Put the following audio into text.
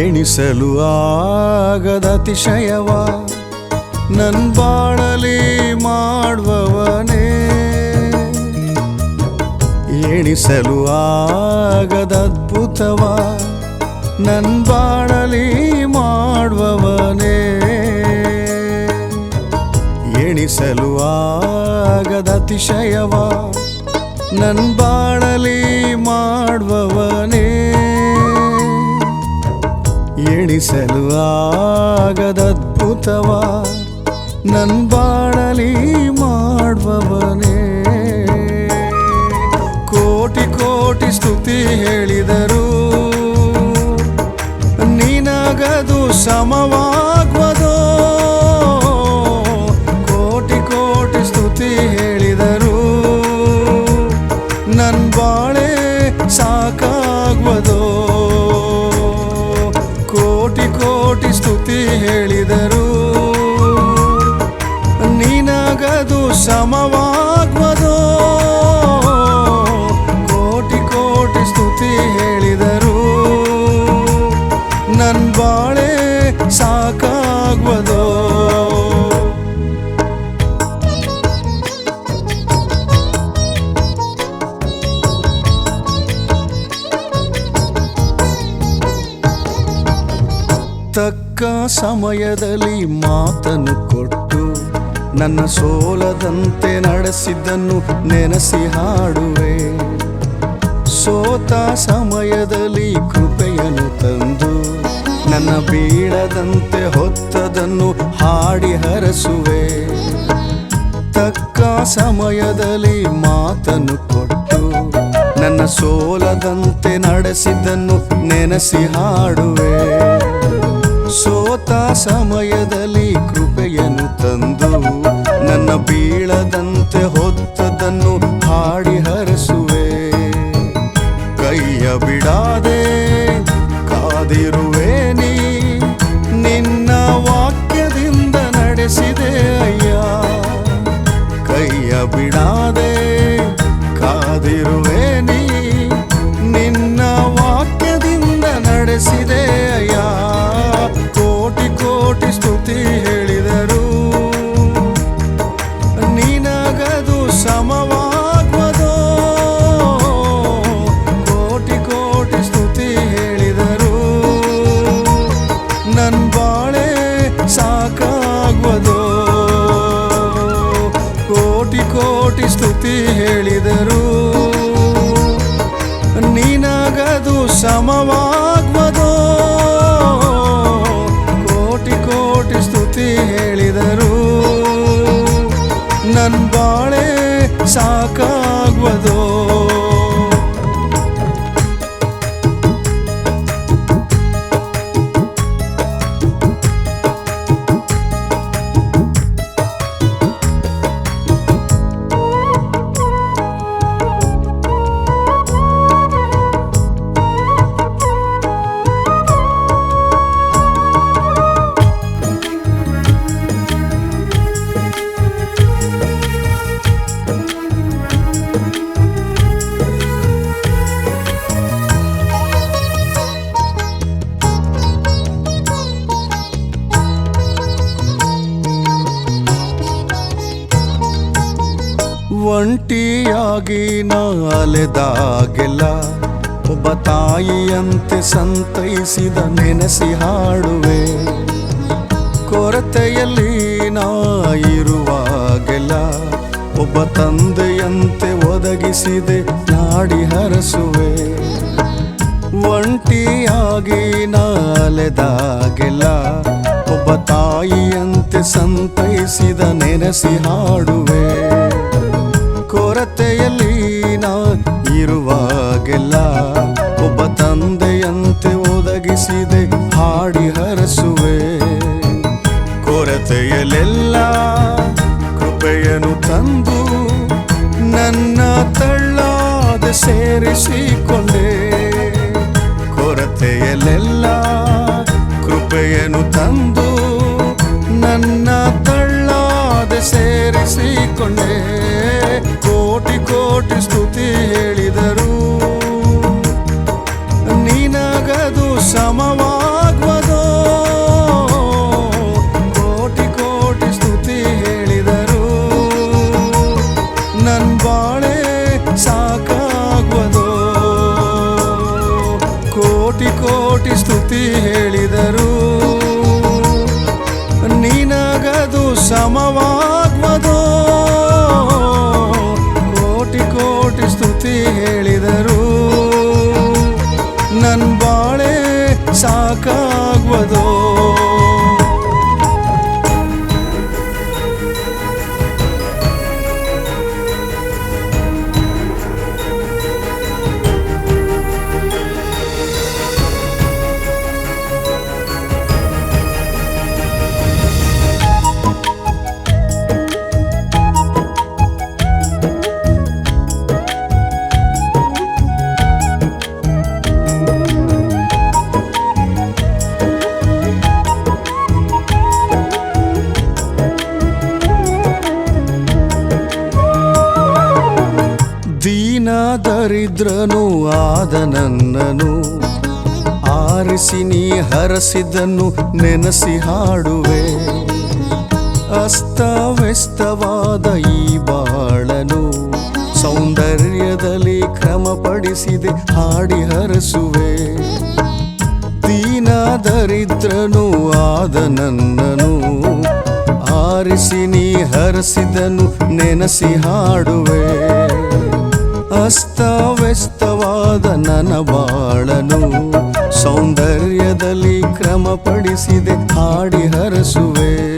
ಎಣಿಸಲು ಆಗದ ಅತಿಶಯವ, ನನ್ ಬಾಳಲಿ ಮಾಡುವವನೇ. ಎಣಿಸಲು ಆಗದ ಅದ್ಭುತವ, ನನ್ ಬಾಳಲಿ ಮಾಡುವವನೇ. ಎಣಿಸಲು ಆಗದ ಅತಿಶಯವ, ನನ್ ಬಾಳಲಿ ಮಾಡುವವನೇ ಎಣಿಸಲು ಆಗದ ಅದ್ಭುತವ ನನ್ ಬಾಳಲಿ ಮಾಡುವವನೇ. ಕೋಟಿ ಕೋಟಿ ಸ್ತುತಿ ಹೇಳಿದರು. ನಿನಗದು ಸಮವಾಗ್ವದೋ ನನ್ ಬಾಳೆ ಸಾಕಾಗ್ವದೋ ತಕ್ಕ ಸಮಯದಲ್ಲಿ ಮಾತನ್ನು ಕೊಟ್ಟು, ನನ್ನ ಸೋಲದಂತೆ ನಡೆಸಿದ್ದನ್ನು ನೆನೆಸಿ ಹಾಡುವೆ. ಸೋತ ಸಮಯದಲ್ಲಿ ಕೃಪೆಯನ್ನು ತಂದು ನನ್ನ ಬೀಳದಂತೆ ಹೊತ್ತದನ್ನು ಹಾಡಿ ಹರಸುವೆ. ತಕ್ಕ ಸಮಯದಲ್ಲಿ ಮಾತನ್ನು ಕೊಟ್ಟು ನನ್ನ ಸೋಲದಂತೆ ನಡೆಸಿದ್ದನ್ನು ನೆನೆಸಿ ಹಾಡುವೆ. ಸೋತ ಸಮಯದಲ್ಲಿ ಕೃಪೆಯನ್ನು ತಂದು ನನ್ನ ಬೀಳದಂತೆ ಹೊತ್ತದನ್ನು ಸ್ತುತಿ ಹೇಳಿದರು. ನೀನಾಗದು ಸಮವಾಗ್ವದೋ ಒಂಟಿಯಾಗಿ ನಾಲೆದಾಗೆಲ್ಲ ಒಬ್ಬ ತಾಯಿಯಂತೆ ಸಂತೈಸಿದ ನೆನೆಸಿ ಹಾಡುವೆ. ಕೊರತೆಯಲ್ಲಿ ನಾ ಇರುವಾಗೆಲ್ಲ ಒಬ್ಬ ತಂದೆಯಂತೆ ಒದಗಿಸಿದೆ, ನಾಡಿ ಹರಸುವೆ. ಒಂಟಿಯಾಗಿ ನಾಲೆದಾಗೆಲ್ಲ ಒಬ್ಬ ತಾಯಿಯಂತೆ ಸಂತೈಸಿದ ನೆನೆಸಿ ಹಾಡುವೆ. ಕೊರತೆಯಲ್ಲಿ ನಾ ಇರುವಾಗೆಲ್ಲ ಒಬ್ಬ ತಂದೆಯಂತೆ ಒದಗಿಸಿದೆ, ಹಾಡಿ ಹರಸುವೆ. ಕೊರತೆಯಲ್ಲೆಲ್ಲ ಕೃಪೆಯನ್ನು ತಂದು ನನ್ನ ತಳ್ಳಾದ ಸೇರಿಸಿಕೊಂಡೆ. ಕೊರತೆಯಲ್ಲೆಲ್ಲ ಕೃಪೆಯನ್ನು ತಂದು ನನ್ನ ತಳ್ಳಾದ ಸೇರಿಸಿಕೊಂಡೆ. ಕೋಟಿ ಸ್ತುತಿ ಹೇಳಿದರು. ನೀನಗದು ಸಮವಾಗುವುದೋ. ಕೋಟಿ ಕೋಟಿ ಸ್ತುತಿ ಹೇಳಿದರು. ನನ್ ಬಾಳೆ ಸಾಕಾಗುವುದೋ. ಕೋಟಿ ಕೋಟಿ ಸ್ತುತಿ ಹೇಳಿದರು. ನೀನಗದು ಸಮವಾ ಬಾಳೆ ಸಾಕಾಗುವುದೋ? ದರಿದ್ರನು, ಆದ ನನ್ನನು ಆರಿಸಿ ನೀ ಹರಸಿದನ್ನು ನೆನಸಿ ಹಾಡುವೆ. ಅಸ್ತವ್ಯಸ್ತವಾದ ಈ ಬಾಳನು ಸೌಂದರ್ಯದಲ್ಲಿ ಕ್ರಮಪಡಿಸಿದೆ, ಹಾಡಿ ಹರಸುವೆ. ದೀನ ದರಿದ್ರನು, ಆದ ನನ್ನನು ಆರಿಸಿ ನೀ ಹರಸಿದನು ನೆನಸಿ ಹಾಡುವೆ. ಅಸ್ತವ್ಯಸ್ತವಾದ ನನ್ನ ಬಾಳನು. ಸೌಂದರ್ಯದಲ್ಲಿ ಕ್ರಮಪಡಿಸಿದೆ ಹಾಡಿ ಹರಸುವೆ.